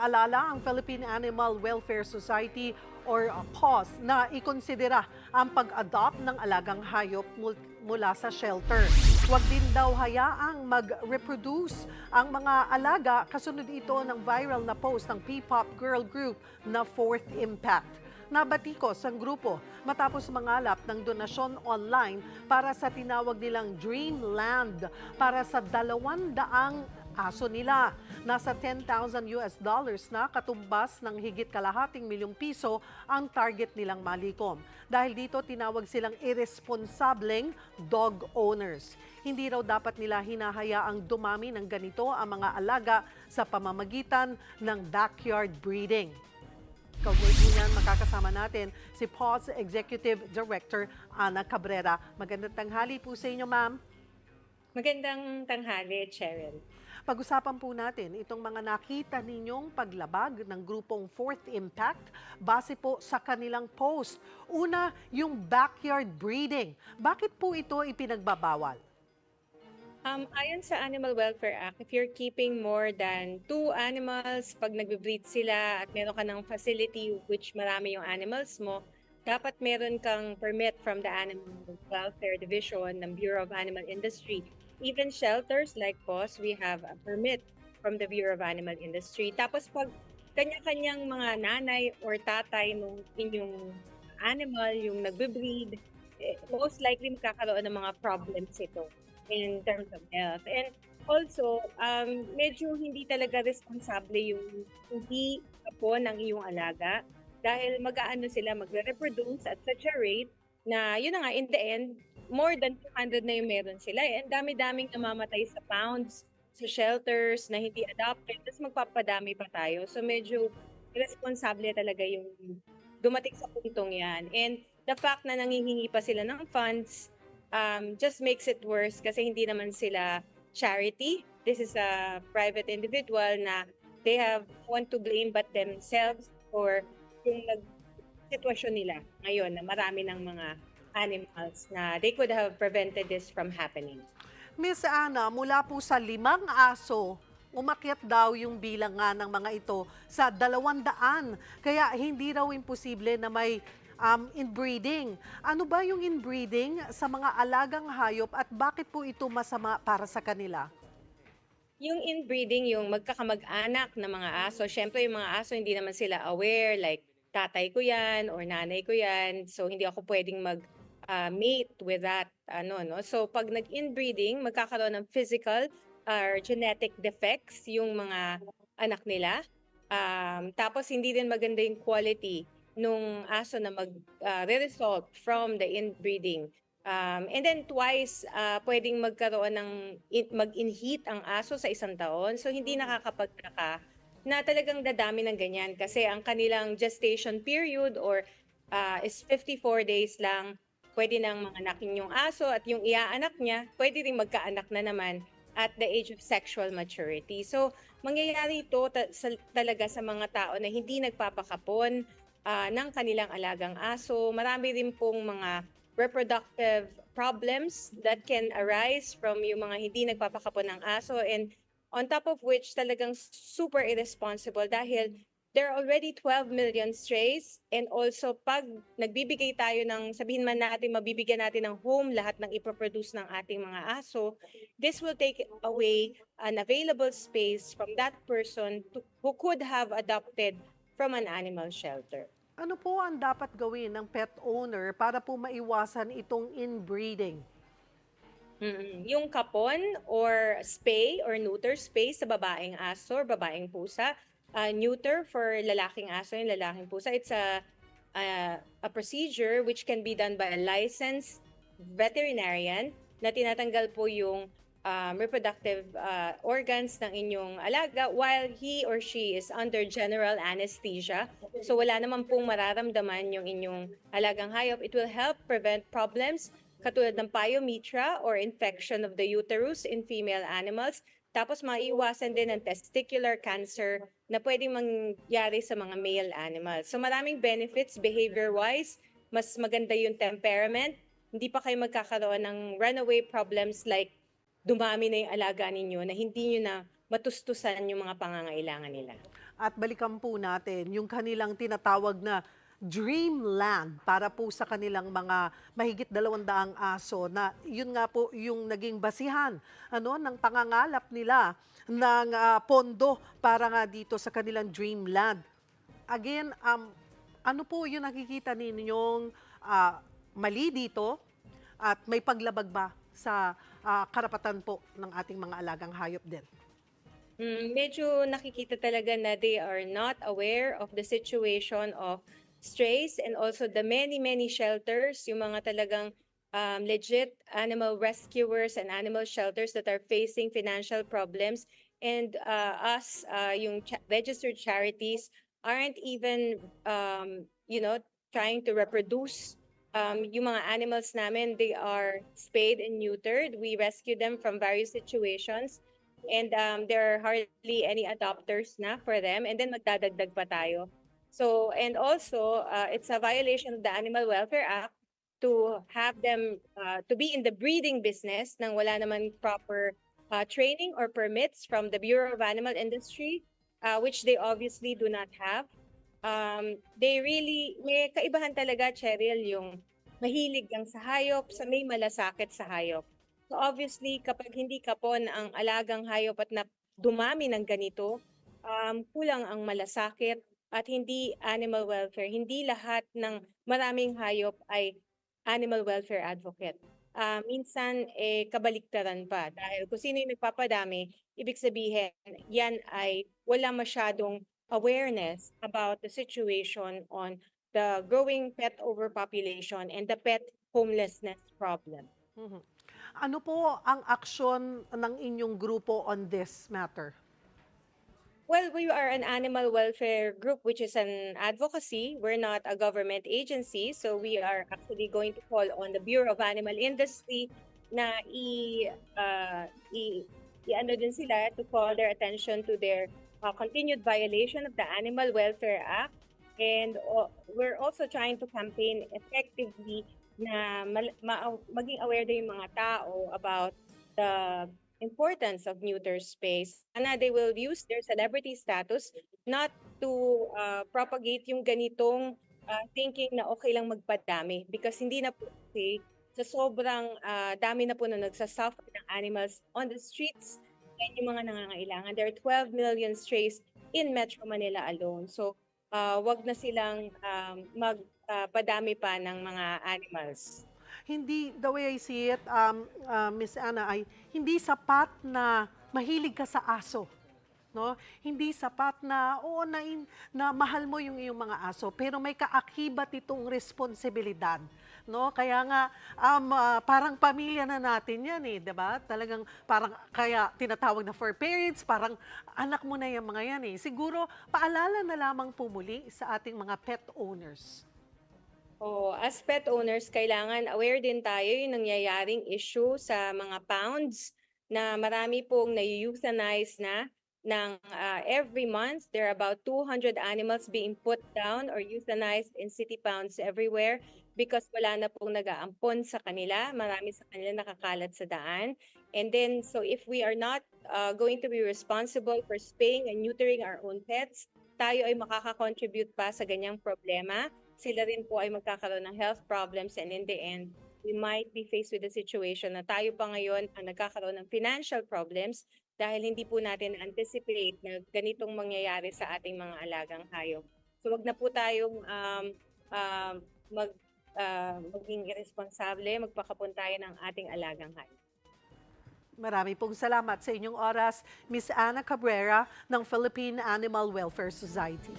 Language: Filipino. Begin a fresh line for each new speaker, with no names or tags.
Nagpaalala ang Philippine Animal Welfare Society or PAWS na ikonsidera ang pag-adopt ng alagang hayop mul- mula sa shelter. Huwag din daw hayaang mag-reproduce ang mga alaga kasunod ito ng viral na post ng P-pop girl group na Fourth Impact. Nabatikos ang grupo matapos mangalap ng donasyon online para sa tinawag nilang Dreamland para sa dalawang daang aso nila. Nasa 10,000 US dollars na katumbas ng higit kalahating milyong piso ang target nilang malikom. Dahil dito tinawag silang irresponsableng dog owners. Hindi raw dapat nila hinahayaang dumami ng ganito ang mga alaga sa pamamagitan ng backyard breeding. Kaugnay po niyan, makakasama natin si PAWS Executive Director Ana Cabrera. Magandang tanghali po sa inyo, ma'am.
Magandang tanghali, Cheryl.
Pag-usapan po natin itong mga nakita ninyong paglabag ng grupong Fourth Impact base po sa kanilang post. Una, yung backyard breeding. Bakit po ito ipinagbabawal?
Um, ayon sa Animal Welfare Act, if you're keeping more than two animals, pag nagbe-breed sila at meron ka ng facility which marami yung animals mo, dapat meron kang permit from the Animal Welfare Division ng Bureau of Animal Industry. Even shelters like POS, we have a permit from the Bureau of Animal Industry. Tapos pag kanya-kanyang mga nanay or tatay nung inyong animal, yung nagbe-breed, eh, most likely magkakaroon ng mga problems ito in terms of health. And also, um, medyo hindi talaga responsable yung hindi po ng iyong alaga dahil mag-aano sila, magre-reproduce at such a rate na yun na nga, in the end, more than 200 na yung meron sila. Eh. Ang dami-daming namamatay sa pounds, sa shelters na hindi adopted, tapos magpapadami pa tayo. So medyo irresponsible talaga yung dumating sa puntong yan. And the fact na nangihingi pa sila ng funds, um, just makes it worse kasi hindi naman sila charity. This is a private individual na they have want to blame but themselves for yung nag sitwasyon nila ngayon na marami ng mga animals na they could have prevented this from happening.
Miss Ana, mula po sa limang aso, umakyat daw yung bilangan ng mga ito sa dalawandaan. Kaya hindi raw imposible na may um, inbreeding. Ano ba yung inbreeding sa mga alagang hayop at bakit po ito masama para sa kanila?
Yung inbreeding, yung magkakamag-anak na mga aso, syempre yung mga aso hindi naman sila aware, like tatay ko yan or nanay ko yan, so hindi ako pwedeng mag uh, mate with that ano no. So pag nag-inbreeding, magkakaroon ng physical or genetic defects yung mga anak nila. Um, tapos hindi din maganda yung quality nung aso na mag uh, re-result from the inbreeding. Um, and then twice, uh, pwedeng magkaroon ng in- mag-inheat ang aso sa isang taon. So hindi nakakapagtaka na talagang dadami ng ganyan kasi ang kanilang gestation period or uh, is 54 days lang. Pwede nang manganakin yung aso at yung iaanak niya, pwede rin magkaanak na naman at the age of sexual maturity. So mangyayari ito ta- sa- talaga sa mga tao na hindi nagpapakapon ah, ng kanilang alagang aso. Marami rin pong mga reproductive problems that can arise from yung mga hindi nagpapakapon ng aso and on top of which talagang super irresponsible dahil there are already 12 million strays and also pag nagbibigay tayo ng sabihin man natin mabibigyan natin ng home lahat ng ipoproduce ng ating mga aso this will take away an available space from that person to, who could have adopted from an animal shelter.
Ano po ang dapat gawin ng pet owner para po maiwasan itong inbreeding?
Mm, yung kapon or spay or neuter spay sa babaeng aso or babaeng pusa. Uh, neuter for lalaking aso and lalaking pusa. It's a, a, a procedure which can be done by a licensed veterinarian na tinatanggal po yung um, reproductive uh, organs ng inyong alaga while he or she is under general anesthesia. So wala naman pong mararamdaman yung inyong alagang hayop. It will help prevent problems katulad ng pyometra or infection of the uterus in female animals. Tapos maiiwasan din ng testicular cancer na pwedeng mangyari sa mga male animals. So maraming benefits behavior-wise. Mas maganda yung temperament. Hindi pa kayo magkakaroon ng runaway problems like dumami na yung alaga ninyo na hindi nyo na matustusan yung mga pangangailangan nila.
At balikan po natin yung kanilang tinatawag na dreamland para po sa kanilang mga mahigit dalawang daang aso na yun nga po yung naging basihan ano, ng pangangalap nila ng ah, pondo para nga dito sa kanilang dreamland. Again, um, ano po yung nakikita ninyong ah, mali dito at may paglabag ba sa ah, karapatan po ng ating mga alagang hayop din?
Mm, medyo nakikita talaga na they are not aware of the situation of strays and also the many, many shelters, yung mga talagang um, legit animal rescuers and animal shelters that are facing financial problems. And uh, us, uh, yung cha- registered charities, aren't even, um, you know, trying to reproduce um, yung mga animals namin. They are spayed and neutered. We rescue them from various situations and um, there are hardly any adopters na for them and then magdadagdag pa tayo. So, and also, uh, it's a violation of the Animal Welfare Act to have them, uh, to be in the breeding business nang wala naman proper uh, training or permits from the Bureau of Animal Industry, uh, which they obviously do not have. Um, they really, may kaibahan talaga, Cheryl, yung mahilig lang sa hayop, sa may malasakit sa hayop. So obviously, kapag hindi kapon ang alagang hayop at na dumami ng ganito, um, kulang ang malasakit at hindi animal welfare. Hindi lahat ng maraming hayop ay animal welfare advocate. Ah, minsan, eh, kabaliktaran pa. Dahil kung sino yung nagpapadami, ibig sabihin, yan ay wala masyadong awareness about the situation on the growing pet overpopulation and the pet homelessness problem.
Mhm. Ano po ang aksyon ng inyong grupo on this matter?
Well, we are an animal welfare group, which is an advocacy. We're not a government agency, so we are actually going to call on the Bureau of Animal Industry na i, uh, i, i ano din sila to call their attention to their uh, continued violation of the Animal Welfare Act. And uh, we're also trying to campaign effectively na mal- ma- maging aware din yung mga tao about the importance of neuter space. Sana they will use their celebrity status not to uh, propagate yung ganitong uh, thinking na okay lang magpadami because hindi na po okay sa sobrang uh, dami na po na nagsasuffer ng animals on the streets and yung mga nangangailangan. There are 12 million strays in Metro Manila alone. So, uh, wag na silang um, magpadami pa ng mga animals.
Hindi, the way I see it, um, uh, Miss Anna, ay hindi sapat na mahilig ka sa aso. No? Hindi sapat na, oo, na, na mahal mo yung iyong mga aso, pero may kaakibat itong responsibilidad. No? Kaya nga, um, ah, parang pamilya na natin yan eh, di ba? Talagang parang kaya tinatawag na for parents, parang anak mo na yung mga yan eh. Siguro, paalala na lamang pumuli sa ating mga pet owners.
Oo, as pet owners, kailangan aware din tayo yung nangyayaring issue sa mga pounds na marami pong na-euthanize na ng ah, every month. There are about 200 animals being put down or euthanized in city pounds everywhere because wala na pong nag-aampon sa kanila. Marami sa kanila nakakalat sa daan. And then, so if we are not ah, going to be responsible for spaying and neutering our own pets, tayo ay makaka-contribute pa sa ganyang problema sila rin po ay magkakaroon ng health problems and in the end, we might be faced with a situation na tayo pa ngayon ang nagkakaroon ng financial problems dahil hindi po natin anticipate na ganitong mangyayari sa ating mga alagang hayop. So wag na po tayong um, um, mag, ah, maging irresponsable, magpakapon tayo ng ating alagang hayop.
Marami pong salamat sa inyong oras, Miss Ana Cabrera ng Philippine Animal Welfare Society.